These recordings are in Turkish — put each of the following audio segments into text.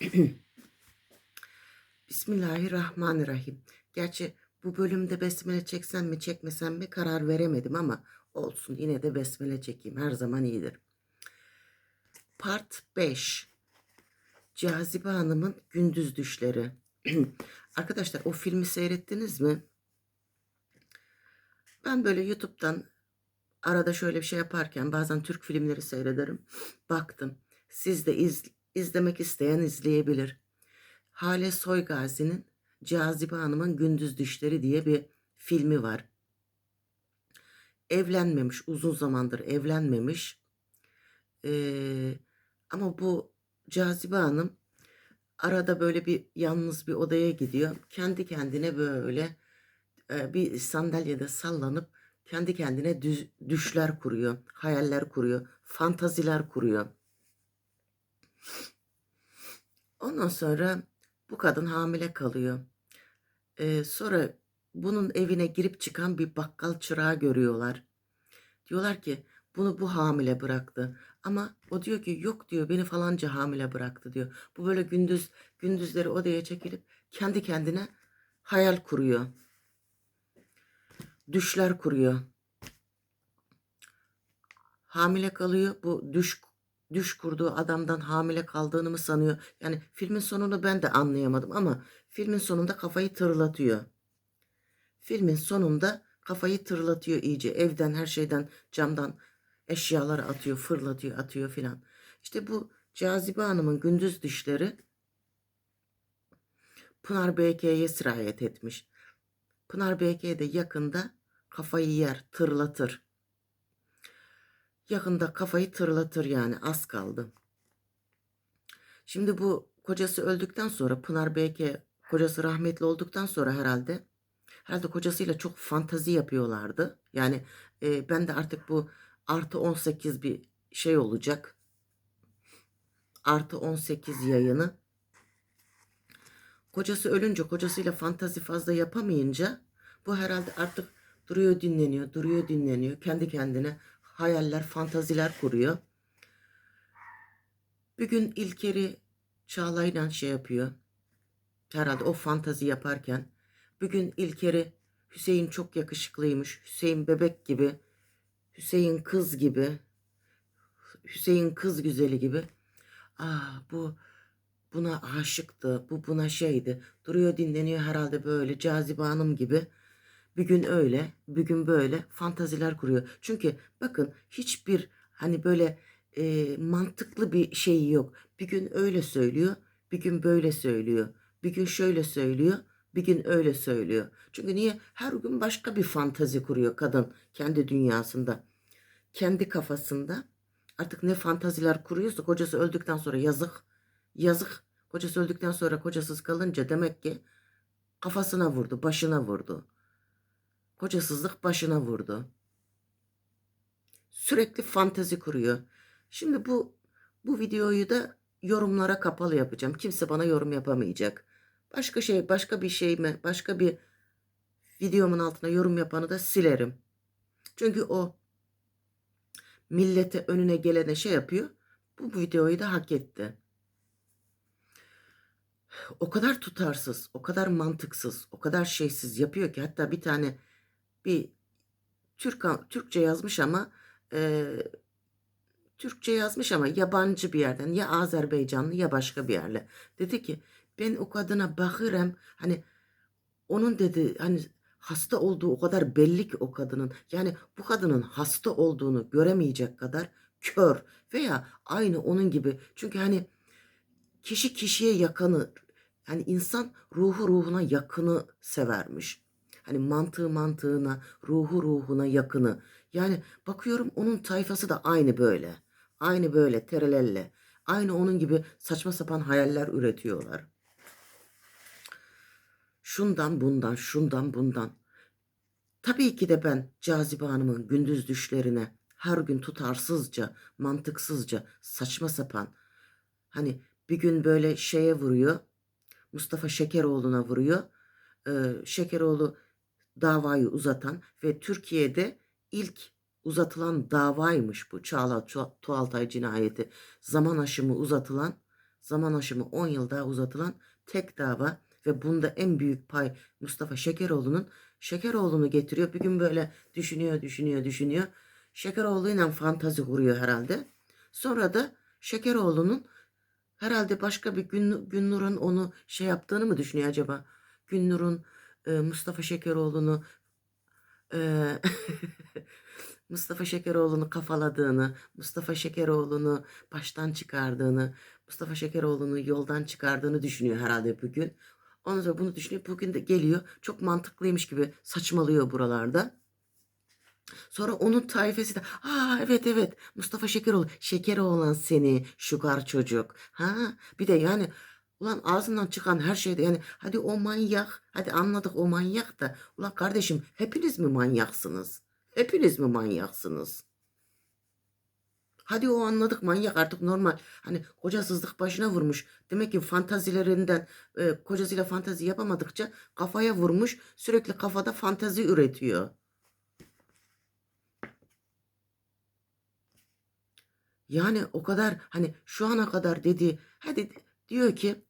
Bismillahirrahmanirrahim. Gerçi bu bölümde besmele çeksem mi çekmesem mi karar veremedim ama olsun yine de besmele çekeyim. Her zaman iyidir. Part 5. Cazibe Hanım'ın gündüz düşleri. Arkadaşlar o filmi seyrettiniz mi? Ben böyle YouTube'dan arada şöyle bir şey yaparken bazen Türk filmleri seyrederim. Baktım. Siz de iz, izlemek isteyen izleyebilir. Hale Soygazi'nin Cazibe Hanım'ın Gündüz Düşleri diye bir filmi var. Evlenmemiş, uzun zamandır evlenmemiş. Ee, ama bu Cazibe Hanım arada böyle bir yalnız bir odaya gidiyor. Kendi kendine böyle e, bir sandalyede sallanıp kendi kendine düz, düşler kuruyor, hayaller kuruyor, fantaziler kuruyor. Ondan sonra bu kadın hamile kalıyor. Ee, sonra bunun evine girip çıkan bir bakkal çırağı görüyorlar. Diyorlar ki bunu bu hamile bıraktı. Ama o diyor ki yok diyor beni falanca hamile bıraktı diyor. Bu böyle gündüz gündüzleri odaya çekilip kendi kendine hayal kuruyor. Düşler kuruyor. Hamile kalıyor. Bu düş düş kurduğu adamdan hamile kaldığını mı sanıyor? Yani filmin sonunu ben de anlayamadım ama filmin sonunda kafayı tırlatıyor. Filmin sonunda kafayı tırlatıyor iyice. Evden, her şeyden, camdan eşyaları atıyor, fırlatıyor, atıyor filan. İşte bu Cazibe Hanım'ın gündüz düşleri Pınar BK'ye sirayet etmiş. Pınar BK de yakında kafayı yer, tırlatır. Yakında kafayı tırlatır yani az kaldı. Şimdi bu kocası öldükten sonra Pınar BK kocası rahmetli olduktan sonra herhalde herhalde kocasıyla çok fantazi yapıyorlardı. Yani e, ben de artık bu artı 18 bir şey olacak. Artı 18 yayını. Kocası ölünce kocasıyla fantazi fazla yapamayınca bu herhalde artık duruyor dinleniyor, duruyor dinleniyor. Kendi kendine hayaller, fantaziler kuruyor. Bir gün İlker'i Çağla'yla şey yapıyor. Herhalde o fantazi yaparken. Bir gün İlker'i Hüseyin çok yakışıklıymış. Hüseyin bebek gibi. Hüseyin kız gibi. Hüseyin kız güzeli gibi. Ah bu buna aşıktı. Bu buna şeydi. Duruyor dinleniyor herhalde böyle Cazibe Hanım gibi. Bir gün öyle, bir gün böyle fantaziler kuruyor. Çünkü bakın hiçbir hani böyle e, mantıklı bir şey yok. Bir gün öyle söylüyor, bir gün böyle söylüyor. Bir gün şöyle söylüyor, bir gün öyle söylüyor. Çünkü niye? Her gün başka bir fantazi kuruyor kadın kendi dünyasında. Kendi kafasında artık ne fantaziler kuruyorsa kocası öldükten sonra yazık. Yazık. Kocası öldükten sonra kocasız kalınca demek ki kafasına vurdu, başına vurdu. Kocasızlık başına vurdu. Sürekli fantezi kuruyor. Şimdi bu bu videoyu da yorumlara kapalı yapacağım. Kimse bana yorum yapamayacak. Başka şey, başka bir şey mi, başka bir videomun altına yorum yapanı da silerim. Çünkü o millete önüne gelene şey yapıyor. Bu videoyu da hak etti. O kadar tutarsız, o kadar mantıksız, o kadar şeysiz yapıyor ki hatta bir tane bir Türk Türkçe yazmış ama e, Türkçe yazmış ama yabancı bir yerden ya Azerbaycanlı ya başka bir yerle. Dedi ki ben o kadına bakırım hani onun dedi hani hasta olduğu o kadar belli ki o kadının yani bu kadının hasta olduğunu göremeyecek kadar kör veya aynı onun gibi çünkü hani kişi kişiye yakını yani insan ruhu ruhuna yakını severmiş. Hani mantığı mantığına, ruhu ruhuna yakını. Yani bakıyorum onun tayfası da aynı böyle. Aynı böyle terelelle. Aynı onun gibi saçma sapan hayaller üretiyorlar. Şundan bundan, şundan bundan. Tabii ki de ben Cazibe Hanım'ın gündüz düşlerine her gün tutarsızca, mantıksızca, saçma sapan hani bir gün böyle şeye vuruyor. Mustafa Şekeroğlu'na vuruyor. Ee, Şekeroğlu davayı uzatan ve Türkiye'de ilk uzatılan davaymış bu Çağla Tuğaltay cinayeti. Zaman aşımı uzatılan zaman aşımı 10 yıl daha uzatılan tek dava ve bunda en büyük pay Mustafa Şekeroğlu'nun Şekeroğlu'nu getiriyor. Bir gün böyle düşünüyor, düşünüyor, düşünüyor. Şekeroğlu'yla fantazi kuruyor herhalde. Sonra da Şekeroğlu'nun herhalde başka bir Gün, Günnur'un onu şey yaptığını mı düşünüyor acaba? Günnur'un Mustafa Şekeroğlu'nu Mustafa Şekeroğlu'nu kafaladığını, Mustafa Şekeroğlu'nu baştan çıkardığını, Mustafa Şekeroğlu'nu yoldan çıkardığını düşünüyor herhalde bugün. Ondan sonra bunu düşünüyor. Bugün de geliyor. Çok mantıklıymış gibi saçmalıyor buralarda. Sonra onun taifesi de aa evet evet Mustafa Şekeroğlu şekeri olan seni şugar çocuk. Ha bir de yani ulan ağzından çıkan her şeyde yani hadi o manyak hadi anladık o manyak da ulan kardeşim hepiniz mi manyaksınız? Hepiniz mi manyaksınız? Hadi o anladık manyak artık normal. Hani kocasızlık başına vurmuş. Demek ki fantazilerinden e, kocasıyla fantazi yapamadıkça kafaya vurmuş. Sürekli kafada fantazi üretiyor. Yani o kadar hani şu ana kadar dediği hadi diyor ki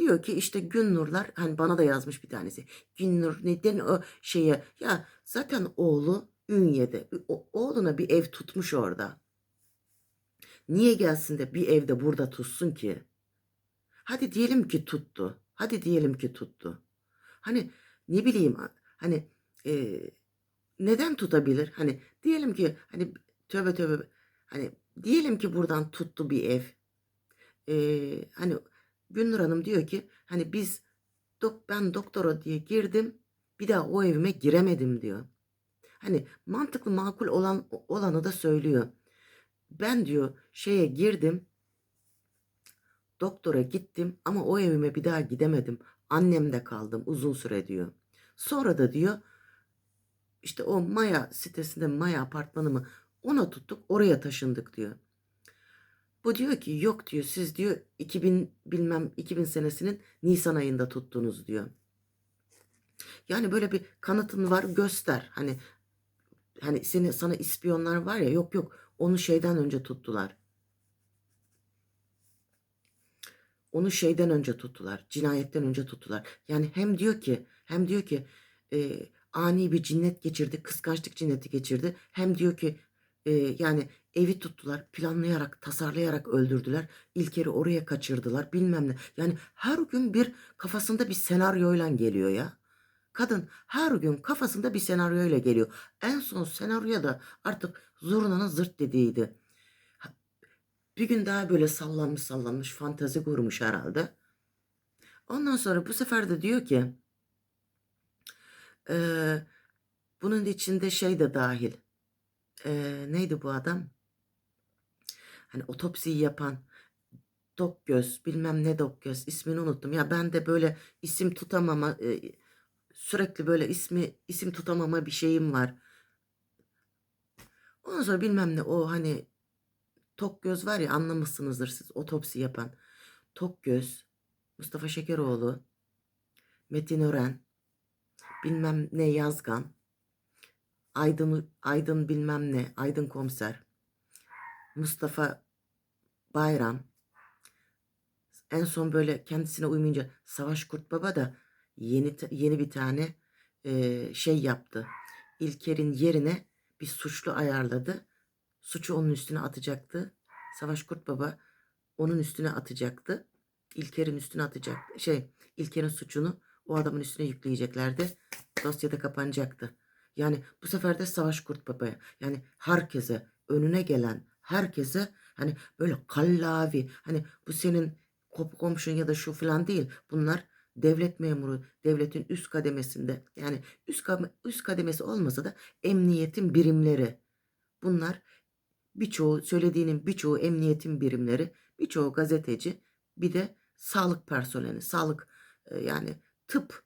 diyor ki işte Günnurlar hani bana da yazmış bir tanesi. Günnur neden o şeye ya zaten oğlu Ünye'de o, oğluna bir ev tutmuş orada. Niye gelsin de bir evde burada tutsun ki? Hadi diyelim ki tuttu. Hadi diyelim ki tuttu. Hani ne bileyim hani e, neden tutabilir? Hani diyelim ki hani tövbe tövbe hani diyelim ki buradan tuttu bir ev. E, hani Günnur Hanım diyor ki hani biz dok ben doktora diye girdim bir daha o evime giremedim diyor. Hani mantıklı makul olan olanı da söylüyor. Ben diyor şeye girdim doktora gittim ama o evime bir daha gidemedim. Annemde kaldım uzun süre diyor. Sonra da diyor işte o Maya sitesinde Maya apartmanı mı ona tuttuk oraya taşındık diyor. Bu diyor ki yok diyor siz diyor 2000 bilmem 2000 senesinin Nisan ayında tuttunuz diyor. Yani böyle bir kanıtın var göster. Hani hani seni sana ispiyonlar var ya yok yok onu şeyden önce tuttular. Onu şeyden önce tuttular. Cinayetten önce tuttular. Yani hem diyor ki hem diyor ki e, ani bir cinnet geçirdi. Kıskançlık cinneti geçirdi. Hem diyor ki e, yani evi tuttular. Planlayarak, tasarlayarak öldürdüler. İlker'i oraya kaçırdılar. Bilmem ne. Yani her gün bir kafasında bir senaryoyla geliyor ya. Kadın her gün kafasında bir senaryoyla geliyor. En son senaryoya da artık zurnanın zırt dediğiydi. Bir gün daha böyle sallanmış sallanmış fantazi kurmuş herhalde. Ondan sonra bu sefer de diyor ki e, bunun içinde şey de dahil. E, neydi bu adam? Hani otopsiyi yapan dok göz bilmem ne dok göz ismini unuttum. Ya ben de böyle isim tutamama e, sürekli böyle ismi isim tutamama bir şeyim var. Ondan sonra bilmem ne o hani tok göz var ya anlamışsınızdır siz otopsi yapan. Tok göz, Mustafa Şekeroğlu, Metin Ören, bilmem ne Yazgan, Aydın, Aydın bilmem ne, Aydın Komiser, Mustafa Bayram, en son böyle kendisine uymayınca Savaş Kurt Baba da yeni yeni bir tane e, şey yaptı. İlker'in yerine bir suçlu ayarladı. Suçu onun üstüne atacaktı. Savaş Kurt Baba onun üstüne atacaktı. İlker'in üstüne atacaktı. Şey, İlker'in suçunu o adamın üstüne yükleyeceklerdi. Dosyada kapanacaktı. Yani bu sefer de Savaş Kurt Baba'ya yani herkese önüne gelen herkese hani böyle kallavi hani bu senin komşun ya da şu falan değil. Bunlar devlet memuru, devletin üst kademesinde yani üst, üst kademesi olmasa da emniyetin birimleri. Bunlar birçoğu söylediğinin birçoğu emniyetin birimleri, birçoğu gazeteci, bir de sağlık personeli, sağlık e, yani tıp,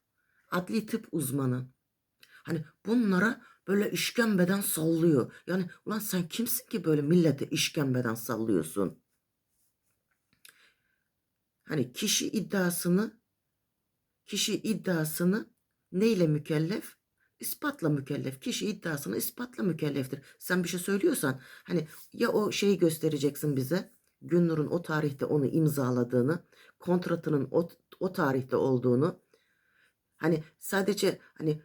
adli tıp uzmanı. Hani bunlara böyle işkembeden sallıyor. Yani ulan sen kimsin ki böyle millete işkembeden sallıyorsun? Hani kişi iddiasını kişi iddiasını neyle mükellef? İspatla mükellef. Kişi iddiasını ispatla mükelleftir. Sen bir şey söylüyorsan hani ya o şeyi göstereceksin bize Günnur'un o tarihte onu imzaladığını, kontratının o, o tarihte olduğunu, hani sadece hani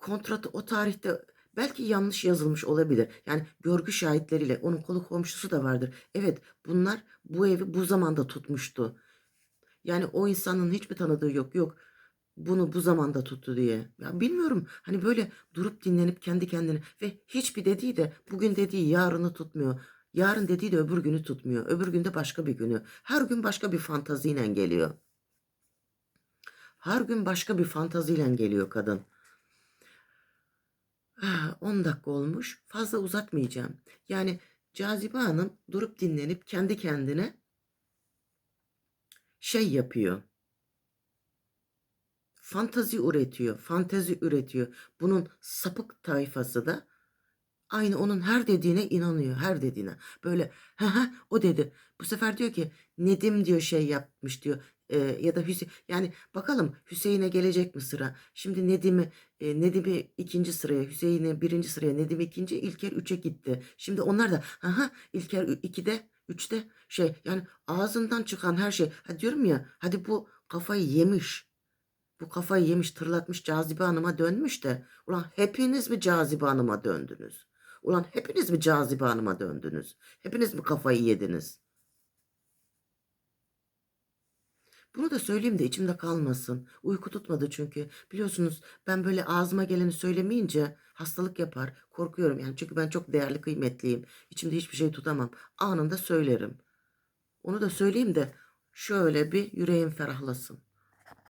kontratı o tarihte belki yanlış yazılmış olabilir. Yani görgü şahitleriyle onun kolu komşusu da vardır. Evet bunlar bu evi bu zamanda tutmuştu. Yani o insanın hiçbir tanıdığı yok. Yok bunu bu zamanda tuttu diye. Ya bilmiyorum hani böyle durup dinlenip kendi kendine ve hiçbir dediği de bugün dediği yarını tutmuyor. Yarın dediği de öbür günü tutmuyor. Öbür günde başka bir günü. Her gün başka bir fantaziyle geliyor. Her gün başka bir fantaziyle geliyor kadın. Ah, 10 dakika olmuş. Fazla uzatmayacağım. Yani Cazibe Hanım durup dinlenip kendi kendine şey yapıyor. Fantazi üretiyor, fantezi üretiyor. Bunun sapık tayfası da aynı onun her dediğine inanıyor, her dediğine. Böyle ha ha o dedi. Bu sefer diyor ki Nedim diyor şey yapmış diyor. Ee, ya da Hüseyin yani bakalım Hüseyin'e gelecek mi sıra? Şimdi Nedim'i e, Nedim'i ikinci sıraya, Hüseyin'i birinci sıraya, Nedim ikinci, İlker üçe gitti. Şimdi onlar da ha ha İlker ikide, üçte şey yani ağzından çıkan her şey. Ha diyorum ya hadi bu kafayı yemiş. Bu kafayı yemiş, tırlatmış Cazibe Hanım'a dönmüş de. Ulan hepiniz mi Cazibe Hanım'a döndünüz? Ulan hepiniz mi Cazibe Hanım'a döndünüz? Hepiniz mi kafayı yediniz? Bunu da söyleyeyim de içimde kalmasın. Uyku tutmadı çünkü. Biliyorsunuz ben böyle ağzıma geleni söylemeyince hastalık yapar. Korkuyorum yani çünkü ben çok değerli kıymetliyim. İçimde hiçbir şey tutamam. Anında söylerim. Onu da söyleyeyim de şöyle bir yüreğim ferahlasın.